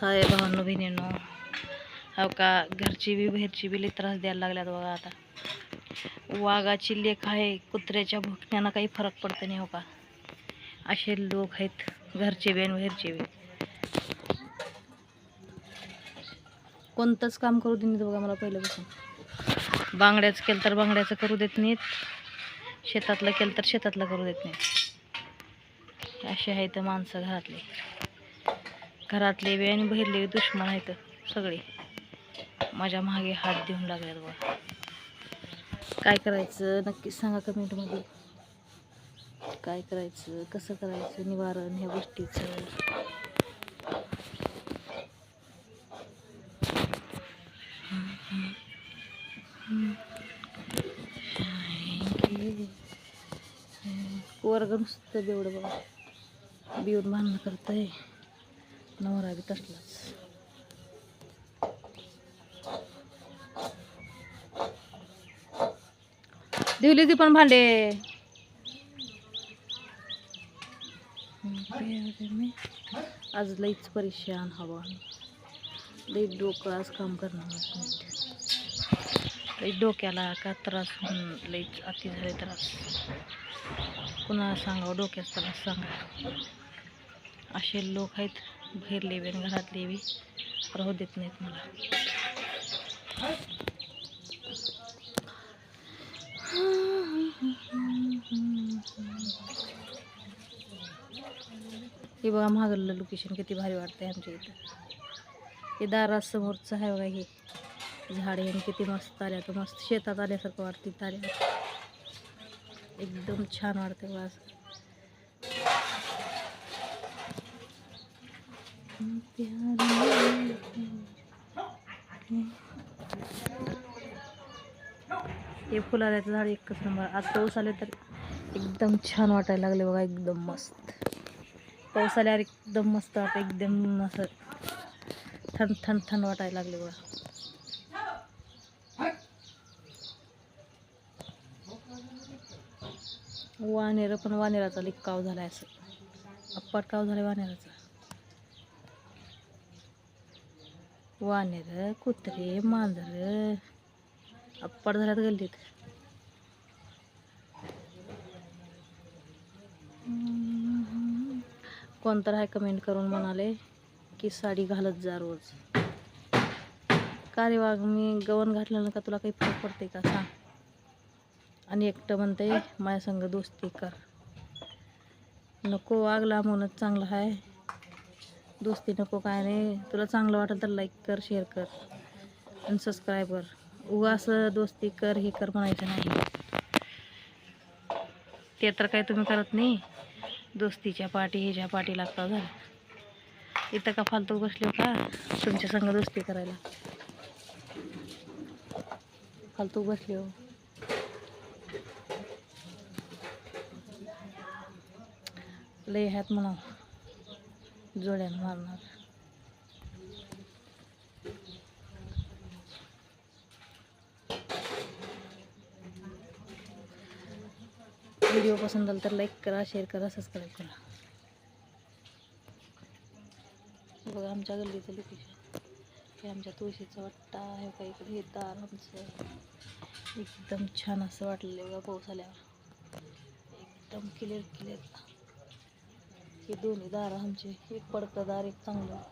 हाय भावांनो बहिणींनो हो का घरची बी बाहेरची बी त्रास द्यायला लागल्यात बघा आता. वाघाची लेख आहे कुत्र्याच्या भुकण्यानं काही फरक पडत नाही हो का? असे लोक आहेत घरचे बी आणि बाहेरचे बी. कोणतंच काम करू देत बघा मला पहिल्यापासून. बांगड्याचं केलं तर बांगड्याचं करू देत नाहीत. शेतातलं केलं तर शेतातलं करू देत नाहीत. असे आहेत माणसं घरातले. घरातले बी आणि बहिरले दुश्मन आहेत सगळे. माझ्या मागे हात देऊन लागल्यात बघा. काय करायचं? नक्कीच सांगा कमेंटमध्ये. काय करायचं? कसं करायचं? निवारण ह्या गोष्टीचं. वर्ग नुसतं बेवडं बघा. बिवून भांडणं आहे नवरा बी तसलाच दिवली ती पण भांडे. आज लईच परेशान हवा. लई डोकं आज काम करणार लई डोक्याला का त्रास होऊन लईच अति झाले त्रास. कुणाला सांगावं? डोक्यात त्रास सांगा. असे लोक आहेत. बाहेरले बी आणि घरातले बी राहू देत नाहीत मला. लोकेशन किती भारी वाटतंय आमच्या इथं. हे दारासमोरचं आहे बघा, हे झाडे किती मस्त आल्या तर मस्त शेतात आल्यासारखं वाटते ताऱ्या. एकदम छान वाटते बघा हे फुलाऱ्याचं झाड एकच नंबर. आज पाऊस आले तर एकदम छान वाटायला लागले बघा एकदम मस्त. पाऊस आल्यावर एकदम मस्त वाटतं एकदम असं थंड थंड थंड वाटायला लागले बघा. वानेर पण वानेराचा लिक काव झालाय असं. अप्पाट काव झालाय वानेराचा. वानेर कुत्रे मांजर. अप्पाट झाल्यात गल्लीत. कोणतर आहे कमेंट करून म्हणाले की साडी घालत जा रोज. का रे वाघ मी गवन घातलं का तुला काही फरक पडते का? सांग. आणि एकटं म्हणते माझ्या संग दोस्ती कर. नको वाघ लांबूनच चांगलं आहे दोस्ती नको काय नाही तुला चांगलं वाटलं तर लाईक कर शेअर कर आणि सबस्क्राईब कर. उगा असं दोस्ती कर हे कर म्हणायचं नाही. ते तर काही तुम्ही करत नाही. दोस्तीच्या पाठी ह्याच्या पाठी लागता झालं. इथं का फालतू बसले हो का? तुमच्या संग दोस्ती करायला. फालतू बसले हो. लय ह्यात म्हणा जोड्यानं मारणार व्हिडिओ पसंत आला तर लाईक करा शेअर करा सबस्क्राईब करा. बघा आमच्या गल्लीचं लोकेशन हे आमच्या तुळशीचं वाटतं आहे का इकडे हे दार आमचं. एकदम छान असं वाटलेलं बघा पाऊस आल्यावर. एकदम क्लिअर क्लिअर हे दोन्ही दार आमचे एक पडकं दार एक चांगलं.